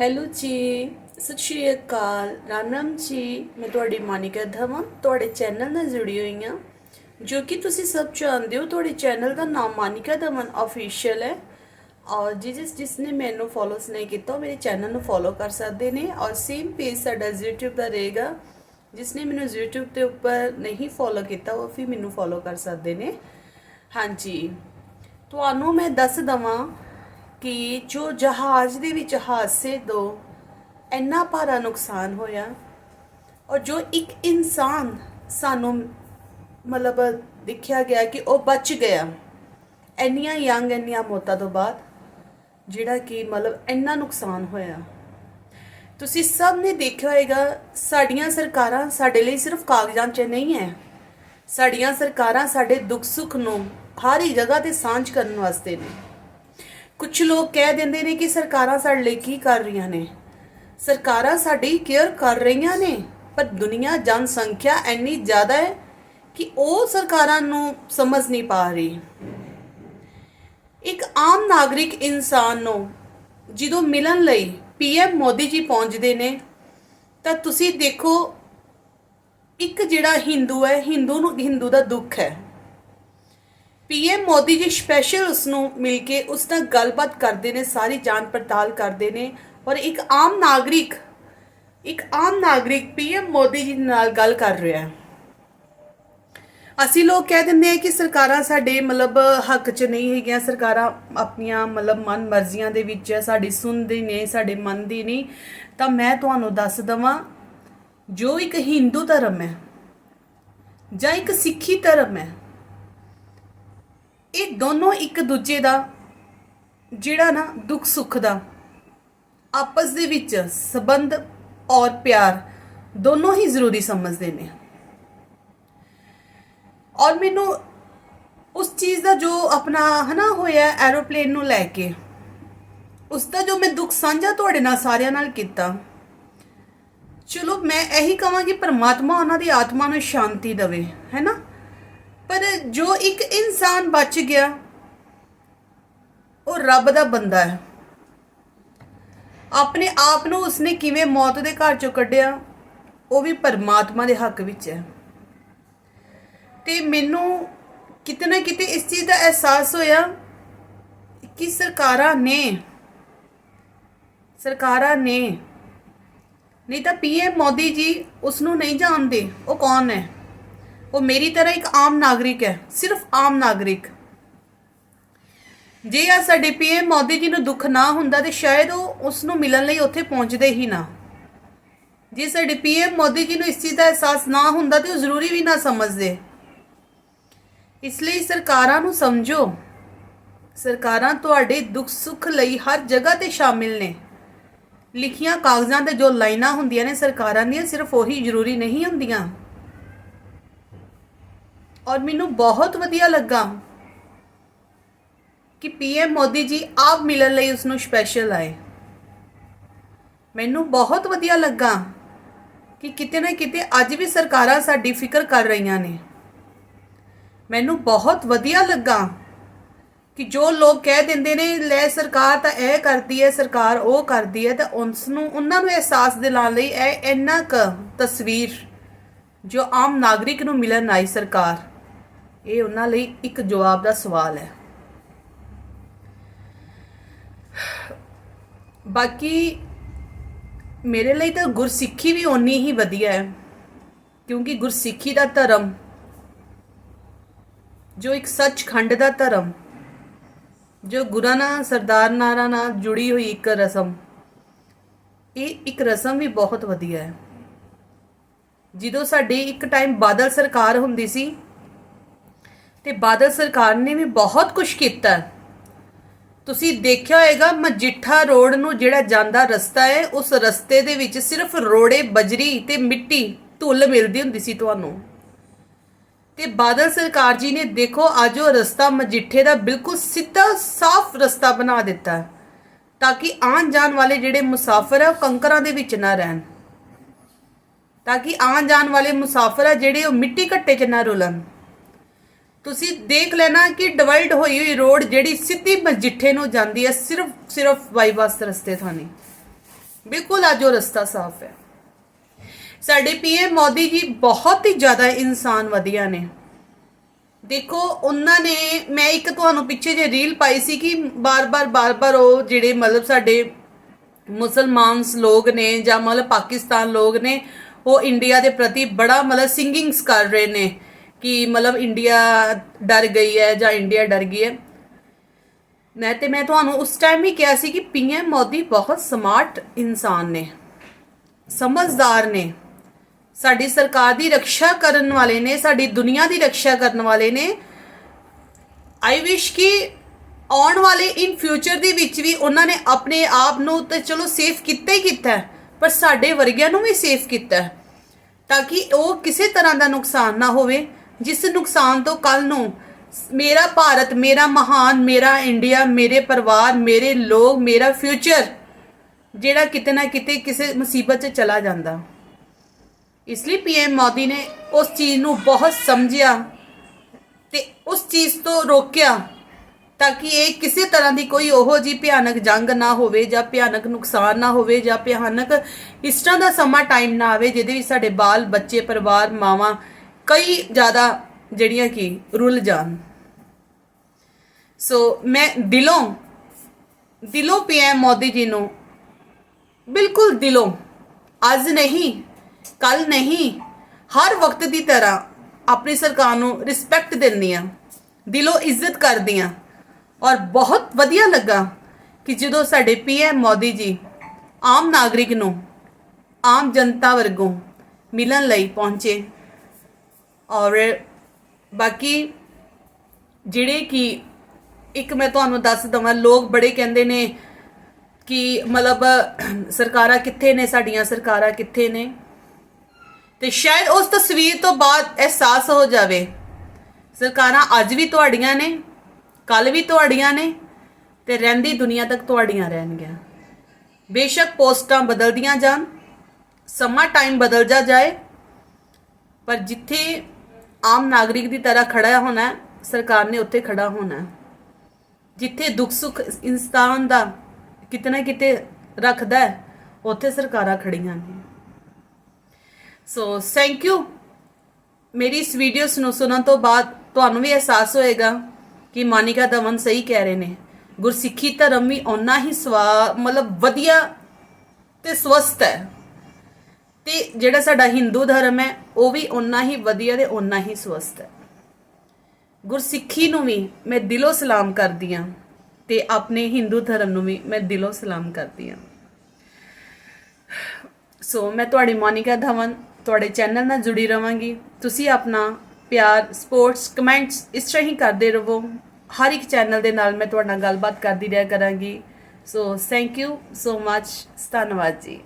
Hello ਜੀ, ਸਤਿ ਸ਼੍ਰੀ ਅਕਾਲ, ਰਾਮ ਰਾਮ ਜੀ। ਮੈਂ ਤੁਹਾਡੀ ਮਾਨਿਕਾ ਧਵਨ, ਤੁਹਾਡੇ ਚੈਨਲ ਨਾਲ ਜੁੜੀ ਹੋਈ ਹਾਂ। ਜੋ ਕਿ ਤੁਸੀਂ ਸਭ ਜਾਣਦੇ ਹੋ, ਤੁਹਾਡੇ ਚੈਨਲ ਦਾ ਨਾਮ ਮਾਨਿਕਾ ਧਵਨ ਅਫੀਸ਼ੀਅਲ ਹੈ। ਔਰ ਜਿਸ ਜਿਸ ਨੇ ਮੈਨੂੰ ਫੋਲੋਸ ਨਹੀਂ ਕੀਤਾ, ਉਹ ਮੇਰੇ ਚੈਨਲ ਨੂੰ ਫੋਲੋ ਕਰ ਸਕਦੇ ਨੇ। ਔਰ ਸੇਮ ਪੇਜ ਸਾਡਾ YouTube ਦਾ ਰਹੇਗਾ। ਜਿਸ ਨੇ ਮੈਨੂੰ YouTube ਦੇ ਉੱਪਰ ਨਹੀਂ ਫੋਲੋ ਕੀਤਾ, ਉਹ ਵੀ ਮੈਨੂੰ ਫੋਲੋ ਕਰ ਸਕਦੇ ਨੇ। ਹਾਂਜੀ। ਤੁਹਾਨੂੰ ਮੈਂ ਦੱਸ ਦਵਾਂ ਕਿ ਜੋ ਜਹਾਜ਼ ਦੇ ਵਿੱਚ ਹਾਦਸੇ ਤੋਂ ਇੰਨਾ ਭਾਰਾ ਨੁਕਸਾਨ ਹੋਇਆ ਔਰ ਜੋ ਇੱਕ ਇਨਸਾਨ ਸਾਨੂੰ ਮਤਲਬ ਦੇਖਿਆ ਗਿਆ ਕਿ ਉਹ ਬਚ ਗਿਆ, ਇੰਨੀਆਂ ਯੰਗ, ਇੰਨੀਆਂ ਮੌਤਾਂ ਤੋਂ ਬਾਅਦ, ਜਿਹੜਾ ਕਿ ਮਤਲਬ ਇੰਨਾ ਨੁਕਸਾਨ ਹੋਇਆ। ਤੁਸੀਂ ਸਭ ਨੇ ਦੇਖਿਆ ਹੋਵੇਗਾ ਸਾਡੀਆਂ ਸਰਕਾਰਾਂ ਸਾਡੇ ਲਈ ਸਿਰਫ ਕਾਗਜ਼ਾਂ 'ਚ ਨਹੀਂ ਹੈ। ਸਾਡੀਆਂ ਸਰਕਾਰਾਂ ਸਾਡੇ ਦੁੱਖ ਸੁੱਖ ਨੂੰ ਹਰ ਇੱਕ ਜਗ੍ਹਾ ਤੇ ਸਾਂਝ ਕਰਨ ਵਾਸਤੇ ਨੇ। ਕੁਝ ਲੋਕ ਕਹਿ ਦਿੰਦੇ ਨੇ ਕਿ ਸਰਕਾਰਾਂ ਸਾਡੇ ਲਈ ਕੀ ਕਰ ਰਹੀਆਂ ਨੇ। ਸਰਕਾਰਾਂ ਸਾਡੀ ਕੇਅਰ ਕਰ ਰਹੀਆਂ ਨੇ, ਪਰ ਦੁਨੀਆ ਜਨਸੰਖਿਆ ਇੰਨੀ ਜ਼ਿਆਦਾ ਹੈ ਕਿ ਉਹ ਸਰਕਾਰਾਂ ਨੂੰ ਸਮਝ ਨਹੀਂ ਪਾ ਰਹੀ। ਇੱਕ ਆਮ ਨਾਗਰਿਕ ਇਨਸਾਨ ਨੂੰ ਜਦੋਂ ਮਿਲਣ ਲਈ ਪੀਐਮ ਮੋਦੀ ਜੀ ਪਹੁੰਚਦੇ ਨੇ, ਤਾਂ ਤੁਸੀਂ ਦੇਖੋ, ਇੱਕ ਜਿਹੜਾ ਹਿੰਦੂ ਹੈ, ਹਿੰਦੂ ਨੂੰ, ਹਿੰਦੂ ਦਾ ਦੁੱਖ ਹੈ। ਪੀਐਮ ਮੋਦੀ ਜੀ ਸਪੈਸ਼ਲ ਉਸ ਨੂੰ ਮਿਲ ਕੇ ਉਸ ਨਾਲ ਗੱਲਬਾਤ ਕਰਦੇ ਨੇ, ਸਾਰੀ ਜਾਂਚ ਪੜਤਾਲ ਕਰਦੇ ਨੇ ਔਰ ਇੱਕ ਆਮ ਨਾਗਰਿਕ, ਇੱਕ ਆਮ ਨਾਗਰਿਕ ਪੀਐਮ ਮੋਦੀ ਜੀ ਨਾਲ ਗੱਲ ਕਰ ਰਿਹਾ ਹੈ। ਅਸੀਂ ਲੋਕ ਕਹਿ ਦਿੰਦੇ ਆ ਕਿ ਸਰਕਾਰਾਂ ਸਾਡੇ ਮਤਲਬ ਹੱਕ 'ਚ ਨਹੀਂ ਹੈਗੀਆਂ, ਸਰਕਾਰਾਂ ਆਪਣੀਆਂ ਮਤਲਬ ਮਨ ਮਰਜ਼ੀਆਂ ਦੇ ਵਿੱਚ ਹੈ, ਸਾਡੀ ਸੁਣਦੇ ਨੇ ਸਾਡੇ ਮਨ ਦੀ ਨਹੀਂ। ਤਾਂ ਮੈਂ ਤੁਹਾਨੂੰ ਦੱਸ ਦਵਾਂ, ਜੋ ਇੱਕ ਹਿੰਦੂ ਧਰਮ ਹੈ ਜਾਂ ਇੱਕ ਸਿੱਖੀ ਧਰਮ ਹੈ ਇਹ ਦੋਨੋਂ ਇੱਕ ਦੂਜੇ ਦਾ ਜਿਹੜਾ ਨਾ ਦੁੱਖ ਸੁੱਖ ਦਾ ਆਪਸ ਦੇ ਵਿੱਚ ਸਬੰਧ ਔਰ ਪਿਆਰ ਦੋਨੋਂ ਹੀ ਜ਼ਰੂਰੀ ਸਮਝਦੇ ਨੇ। ਔਰ ਮੈਨੂੰ ਉਸ ਚੀਜ਼ ਦਾ ਜੋ ਆਪਣਾ ਹਨਾ ਹੋਇਆ ਐਰੋਪਲੇਨ ਨੂੰ ਲੈ ਕੇ, ਉਸ ਦਾ ਜੋ ਮੈਂ ਦੁੱਖ ਸਾਂਝਾ ਤੁਹਾਡੇ ਨਾਲ ਸਾਰਿਆਂ ਨਾਲ ਕੀਤਾ। ਚਲੋ ਮੈਂ ਇਹੀ ਕਹਾਂਗੀ ਪਰਮਾਤਮਾ ਉਹਨਾਂ ਦੀ ਆਤਮਾ ਨੂੰ ਸ਼ਾਂਤੀ ਦੇਵੇ, ਹੈਨਾ? ਪਰ ਜੋ ਇੱਕ ਇਨਸਾਨ ਬਚ ਗਿਆ, ਉਹ ਰੱਬ ਦਾ ਬੰਦਾ ਹੈ। ਆਪਣੇ ਆਪ ਨੂੰ ਉਸਨੇ ਕਿਵੇਂ ਮੌਤ ਦੇ ਘਰ ਚੋਂ ਕੱਢਿਆ, ਉਹ ਵੀ ਪਰਮਾਤਮਾ ਦੇ ਹੱਕ ਵਿੱਚ ਹੈ। ਤੇ ਮੈਨੂੰ ਕਿਤੇ ਨਾ ਕਿਤੇ ਇਸ ਚੀਜ਼ ਦਾ ਅਹਿਸਾਸ ਹੋਇਆ ਕਿ ਸਰਕਾਰਾਂ ਨੇ ਸਰਕਾਰਾਂ ਨੇ, ਨਹੀਂ ਤਾਂ ਪੀਐਮ ਮੋਦੀ ਜੀ ਉਸ ਨੂੰ ਨਹੀਂ ਜਾਣਦੇ, ਉਹ ਕੌਣ ਹੈ? ਉਹ ਮੇਰੀ ਤਰ੍ਹਾਂ ਇੱਕ ਆਮ ਨਾਗਰਿਕ ਹੈ, ਸਿਰਫ ਆਮ ਨਾਗਰਿਕ। ਜੇ ਆ ਸਾਡੇ ਪੀਐਮ ਮੋਦੀ ਜੀ ਨੂੰ ਦੁੱਖ ਨਾ ਹੁੰਦਾ ਤੇ ਸ਼ਾਇਦ ਉਹ ਉਸ ਨੂੰ ਮਿਲਣ ਲਈ ਉੱਥੇ ਪਹੁੰਚਦੇ ਹੀ ਨਾ। ਜੇ ਸਾਡੇ ਪੀਐਮ ਮੋਦੀ ਜੀ ਨੂੰ ਇਸ ਚੀਜ਼ ਦਾ ਅਹਿਸਾਸ ਨਾ ਹੁੰਦਾ ਤੇ ਉਹ ਜ਼ਰੂਰੀ ਵੀ ਨਾ ਸਮਝਦੇ। ਇਸ ਲਈ ਸਰਕਾਰਾਂ ਨੂੰ ਸਮਝੋ, ਸਰਕਾਰਾਂ ਤੁਹਾਡੇ ਦੁੱਖ ਸੁੱਖ ਲਈ ਹਰ ਜਗ੍ਹਾ ਤੇ ਸ਼ਾਮਿਲ ਨੇ। ਲਿਖੀਆਂ ਕਾਗਜ਼ਾਂ ਤੇ ਜੋ ਲਾਈਨਾਂ ਹੁੰਦੀਆਂ ਨੇ ਸਰਕਾਰਾਂ ਦੀਆਂ ਸਿਰਫ ਉਹੀ ਜ਼ਰੂਰੀ ਨਹੀਂ ਹੁੰਦੀਆਂ। ਔਰ ਮੈਨੂੰ ਬਹੁਤ ਵਧੀਆ ਲੱਗਾ ਕਿ ਪੀਐਮ ਮੋਦੀ ਜੀ ਆਪ ਮਿਲਣ ਲਈ ਉਸ ਨੂੰ ਸਪੈਸ਼ਲ ਆਏ। ਮੈਨੂੰ ਬਹੁਤ ਵਧੀਆ ਲੱਗਾ ਕਿ ਕਿਤੇ ਨਾ ਕਿਤੇ ਅੱਜ ਵੀ ਸਰਕਾਰਾਂ ਸਾਡੀ ਫਿਕਰ ਕਰ ਰਹੀਆਂ ਨੇ। ਮੈਨੂੰ ਬਹੁਤ ਵਧੀਆ ਲੱਗਾ ਕਿ ਜੋ ਲੋਕ ਕਹਿ ਦਿੰਦੇ ਨੇ, ਲੈ ਸਰਕਾਰ ਤਾਂ ਇਹ ਕਰਦੀ ਹੈ, ਸਰਕਾਰ ਉਹ ਕਰਦੀ ਹੈ, ਤਾਂ ਉਸ ਨੂੰ ਉਹਨਾਂ ਨੂੰ ਅਹਿਸਾਸ ਦਿਲਾਉਣ ਲਈ ਇਹ ਇੰਨਾ ਕ ਤਸਵੀਰ ਜੋ ਆਮ ਨਾਗਰਿਕ ਨੂੰ ਮਿਲਣ ਆਈ ਸਰਕਾਰ। ਇਹ ਉਹਨਾਂ ਲਈ ਇੱਕ ਜਵਾਬ ਦਾ ਸਵਾਲ ਹੈ। ਬਾਕੀ ਮੇਰੇ ਲਈ ਤਾਂ ਗੁਰਸਿੱਖੀ ਵੀ ਓਨੀ ਹੀ ਵਧੀਆ ਹੈ, ਕਿਉਂਕਿ ਗੁਰਸਿੱਖੀ ਦਾ ਧਰਮ, ਜੋ ਇੱਕ ਸੱਚਖੰਡ ਦਾ ਧਰਮ, ਜੋ ਗੁਰਾਂ ਨਾਲ, ਸਰਦਾਰ ਨਾਰਾ ਨਾਲ ਜੁੜੀ ਹੋਈ ਇੱਕ ਰਸਮ, ਇਹ ਇੱਕ ਰਸਮ ਵੀ ਬਹੁਤ ਵਧੀਆ ਹੈ। ਜਦੋਂ ਸਾਡੀ ਇੱਕ ਟਾਈਮ ਬਾਦਲ ਸਰਕਾਰ ਹੁੰਦੀ ਸੀ ਤੇ ਬਾਦਲ ਸਰਕਾਰ ਨੇ ਵੀ ਬਹੁਤ ਕੁਝ ਕੀਤਾ। ਤੁਸੀਂ ਦੇਖਿਆ ਹੋਏਗਾ, ਮਜੀਠਾ ਰੋਡ ਨੂੰ ਜਿਹੜਾ ਜਾਂਦਾ ਰਸਤਾ ਹੈ, ਉਸ ਰਸਤੇ ਦੇ ਵਿੱਚ ਸਿਰਫ ਰੋੜੇ, ਬਜਰੀ ਤੇ ਮਿੱਟੀ ਧੁੱਲ ਮਿਲਦੀ ਹੁੰਦੀ ਸੀ ਤੁਹਾਨੂੰ। ਤੇ ਬਾਦਲ ਸਰਕਾਰ ਜੀ ਨੇ ਦੇਖੋ, ਅੱਜ ਉਹ ਰਸਤਾ ਮਜੀਠੇ ਦਾ ਬਿਲਕੁਲ ਸਿੱਧਾ, ਸਾਫ਼ ਰਸਤਾ ਬਣਾ ਦਿੱਤਾ। ਤਾਂ ਕਿ ਆਉਣ ਜਾਣ ਵਾਲੇ ਜਿਹੜੇ ਮੁਸਾਫਰ ਆ, ਉਹ ਕੰਕਰਾਂ ਦੇ ਵਿੱਚ ਨਾ ਰਹਿਣ। ਤਾਂ ਕਿ ਆਉਣ ਜਾਣ ਵਾਲੇ ਮੁਸਾਫਰ ਆ, ਜਿਹੜੇ ਉਹ ਮਿੱਟੀ ਘੱਟੇ 'ਚ ਨਾ ਰੁਲਣ। ਤੁਸੀਂ ਦੇਖ ਲੈਣਾ ਕਿ ਡਿਵਾਈਡ ਹੋਈ ਹੋਈ ਰੋਡ ਜਿਹੜੀ ਸਿੱਧੀ ਮਜੀਠੇ ਨੂੰ ਜਾਂਦੀ ਹੈ, ਸਿਰਫ ਸਿਰਫ ਬਾਈਪਾਸ ਰਸਤੇ ਥਾਣੀ। ਬਿਲਕੁਲ ਅੱਜ ਉਹ ਰਸਤਾ ਸਾਫ਼ ਹੈ। ਸਾਡੇ ਪੀਐਮ ਮੋਦੀ ਜੀ ਬਹੁਤ ਹੀ ਜ਼ਿਆਦਾ ਇਨਸਾਨ ਵਧੀਆ ਨੇ। ਦੇਖੋ, ਉਹਨਾਂ ਨੇ, ਮੈਂ ਇੱਕ ਤੁਹਾਨੂੰ ਪਿੱਛੇ ਜੇ ਰੀਲ ਪਾਈ ਸੀ ਕਿ ਬਾਰ-ਬਾਰ ਬਾਰ-ਬਾਰ ਉਹ ਜਿਹੜੇ ਮਤਲਬ ਸਾਡੇ ਮੁਸਲਮਾਨਸ ਲੋਕ ਨੇ ਜਾਂ ਮਤਲਬ ਪਾਕਿਸਤਾਨ ਲੋਕ ਨੇ, ਉਹ ਇੰਡੀਆ ਦੇ ਪ੍ਰਤੀ ਬੜਾ ਮਤਲਬ ਸਿੰਗਿੰਗਸ ਕਰ ਰਹੇ ਨੇ। ਕਿ ਮਤਲਬ ਇੰਡੀਆ ਡਰ ਗਈ ਹੈ ਜਾਂ ਇੰਡੀਆ ਡਰ ਗਈ ਹੈ। ਮੈਂ ਤੇ ਮੈਂ ਤੁਹਾਨੂੰ ਉਸ ਟਾਈਮ ਹੀ ਕਿਹਾ ਸੀ ਕਿ ਪੀਐਮ ਮੋਦੀ ਬਹੁਤ ਸਮਾਰਟ ਇਨਸਾਨ ਨੇ, ਸਮਝਦਾਰ ਨੇ। ਸਾਡੀ ਸਰਕਾਰ ਦੀ ਰੱਖਿਆ ਕਰਨ ਵਾਲੇ ਨੇ, ਸਾਡੀ ਦੁਨੀਆ ਦੀ ਰੱਖਿਆ ਕਰਨ ਵਾਲੇ ਨੇ। ਆਈ ਵਿਸ਼ ਕਿ ਆਉਣ ਵਾਲੇ ਇਨ ਫਿਊਚਰ ਦੇ ਵਿੱਚ ਵੀ ਉਹਨਾਂ ਨੇ ਆਪਣੇ ਆਪ ਨੂੰ ਤੇ ਚਲੋ ਸੇਫ ਕੀਤਾ ਹੀ ਕੀਤਾ ਪਰ ਸਾਡੇ ਵਰਗਿਆਂ ਨੂੰ ਵੀ ਸੇਫ ਕੀਤਾ ਤਾਂ ਕਿ ਉਹ ਕਿਸੇ ਤਰ੍ਹਾਂ ਦਾ ਨੁਕਸਾਨ ਨਾ ਹੋਵੇ। ਜਿਸ ਨੁਕਸਾਨ ਤੋਂ ਕੱਲ ਨੂੰ ਮੇਰਾ ਭਾਰਤ, ਮੇਰਾ ਮਹਾਨ, ਮੇਰਾ ਇੰਡੀਆ, ਮੇਰੇ ਪਰਿਵਾਰ, ਮੇਰੇ ਲੋਕ, ਮੇਰਾ ਫਿਊਚਰ ਜਿਹੜਾ ਕਿਤੇ ਨਾ ਕਿਤੇ ਕਿਸੇ ਮੁਸੀਬਤ 'ਚ ਚਲਾ ਜਾਂਦਾ। ਇਸ ਲਈ ਪੀਐਮ ਮੋਦੀ ਨੇ ਉਸ ਚੀਜ਼ ਨੂੰ ਬਹੁਤ ਸਮਝਿਆ ਤੇ ਉਸ ਚੀਜ਼ ਤੋਂ ਰੋਕਿਆ ਤਾਂ ਕਿ ਇਹ ਕਿਸੇ ਤਰ੍ਹਾਂ ਦੀ ਕੋਈ ਉਹੋ ਜੀ ਭਿਆਨਕ ਜੰਗ ਨਾ ਹੋਵੇ ਜਾਂ ਭਿਆਨਕ ਨੁਕਸਾਨ ਨਾ ਹੋਵੇ ਜਾਂ ਭਿਆਨਕ ਇਸ ਤਰ੍ਹਾਂ ਦਾ ਸਮਾਂ ਟਾਈਮ ਨਾ ਆਵੇ ਜਿਹਦੇ ਵਿੱਚ ਸਾਡੇ ਬਾਲ ਬੱਚੇ ਪਰਿਵਾਰ, ਮਾਵਾਂ ਕਈ ਜ਼ਿਆਦਾ ਜਿਹੜੀਆਂ ਕਿ ਰੁੱਲ ਜਾਣ ਸੋ ਮੈਂ ਦਿਲੋਂ ਦਿਲੋਂ ਪੀਐਮ ਮੋਦੀ ਜੀ ਨੂੰ ਬਿਲਕੁਲ ਦਿਲੋਂ ਅੱਜ ਨਹੀਂ ਕੱਲ ਨਹੀਂ ਹਰ ਵਕਤ ਦੀ ਤਰ੍ਹਾਂ ਆਪਣੀ ਸਰਕਾਰ ਨੂੰ ਰਿਸਪੈਕਟ ਦਿੰਦੀਆਂ ਦਿਲੋਂ ਇੱਜ਼ਤ ਕਰਦੀਆਂ ਔਰ ਬਹੁਤ ਵਧੀਆ ਲੱਗਾ ਕਿ ਜਦੋਂ ਸਾਡੇ ਪੀਐਮ ਮੋਦੀ ਜੀ ਆਮ ਨਾਗਰਿਕ ਨੂੰ ਆਮ ਜਨਤਾ ਵਰਗੋਂ ਮਿਲਣ ਲਈ ਪਹੁੰਚੇ ਔਰ ਬਾਕੀ ਜਿਹੜੇ ਕਿ ਇੱਕ ਮੈਂ ਤੁਹਾਨੂੰ ਦੱਸ ਦਵਾਂ, ਲੋਕ ਬੜੇ ਕਹਿੰਦੇ ਨੇ ਕਿ ਮਤਲਬ ਸਰਕਾਰਾਂ ਕਿੱਥੇ ਨੇ, ਸਾਡੀਆਂ ਸਰਕਾਰਾਂ ਕਿੱਥੇ ਨੇ। ਤੇ ਸ਼ਾਇਦ ਉਸ ਤਸਵੀਰ ਤੋਂ ਬਾਅਦ ਅਹਿਸਾਸ ਹੋ ਜਾਵੇ, ਸਰਕਾਰਾਂ ਅੱਜ ਵੀ ਤੁਹਾਡੀਆਂ ਨੇ ਕੱਲ ਵੀ ਤੁਹਾਡੀਆਂ ਨੇ ਤੇ ਰਹਿੰਦੀ ਦੁਨੀਆ ਤੱਕ ਤੁਹਾਡੀਆਂ ਰਹਿਣਗੀਆਂ। ਬੇਸ਼ੱਕ ਪੋਸਟਾਂ ਬਦਲਦੀਆਂ ਜਾਣ, ਸਮਾਂ ਟਾਈਮ ਬਦਲ ਜਾ ਜਾਏ, ਪਰ ਜਿੱਥੇ ਆਮ ਨਾਗਰਿਕ ਦੀ ਤਰ੍ਹਾਂ ਖੜਾ ਹੋਣਾ ਸਰਕਾਰ ਨੇ ਉੱਥੇ ਖੜਾ ਹੋਣਾ ਜਿੱਥੇ ਦੁੱਖ ਸੁੱਖ ਇਨਸਾਨ ਦਾ ਕਿਤੇ ਨਾ ਕਿਤੇ ਰੱਖਦਾ ਉੱਥੇ ਸਰਕਾਰਾਂ ਖੜੀਆਂ ਨੇ। ਸੋ ਥੈਂਕ ਯੂ ਮੇਰੀ ਇਸ ਵੀਡੀਓ ਨੂੰ ਸੁਣਨ ਤੋਂ ਬਾਅਦ ਤੁਹਾਨੂੰ ਵੀ ਅਹਿਸਾਸ ਹੋਏਗਾ ਕਿ ਮਾਨਿਕਾ ਦਮਨ ਸਹੀ ਕਹਿ ਰਹੇ ਨੇ। ਗੁਰਸਿੱਖੀ ਧਰਮ ਵੀ ਓਨਾ ਹੀ ਸਵਾ, ਮਤਲਬ ਵਧੀਆ ਤੇ ਸਵਸਥ ਹੈ। ਤੇ ਜਿਹੜਾ ਸਾਡਾ ਹਿੰਦੂ ਧਰਮ ਹੈ, ਉਹ ਵੀ ਓਨਾ ਹੀ ਵਧੀਆ ਤੇ ਓਨਾ ਹੀ ਸਵਸਥ ਹੈ। ਗੁਰਸਿੱਖੀ ਨੂੰ ਵੀ ਮੈਂ ਦਿਲੋਂ ਸਲਾਮ ਕਰਦੀ ਹਾਂ ਤੇ ਆਪਣੇ ਹਿੰਦੂ ਧਰਮ ਨੂੰ ਵੀ ਮੈਂ ਦਿਲੋਂ ਸਲਾਮ ਕਰਦੀ ਹਾਂ। ਸੋ ਮੈਂ ਤੁਹਾਡੀ ਮੋਨਿਕਾ ਧਵਨ, ਤੁਹਾਡੇ ਚੈਨਲ ਨਾਲ ਜੁੜੀ ਰਵਾਂਗੀ। ਤੁਸੀਂ ਆਪਣਾ ਪਿਆਰ, ਸਪੋਰਟਸ, ਕਮੈਂਟਸ ਇਸ ਤਰ੍ਹਾਂ ਹੀ ਕਰਦੇ ਰਹੋ। ਹਰ ਇੱਕ ਚੈਨਲ ਦੇ ਨਾਲ ਮੈਂ ਤੁਹਾਡੇ ਨਾਲ ਗੱਲਬਾਤ ਕਰਦੀ ਰਿਹਾ ਕਰਾਂਗੀ। ਸੋ ਥੈਂਕ ਯੂ ਸੋ ਮੱਚ ਧੰਨਵਾਦ ਜੀ।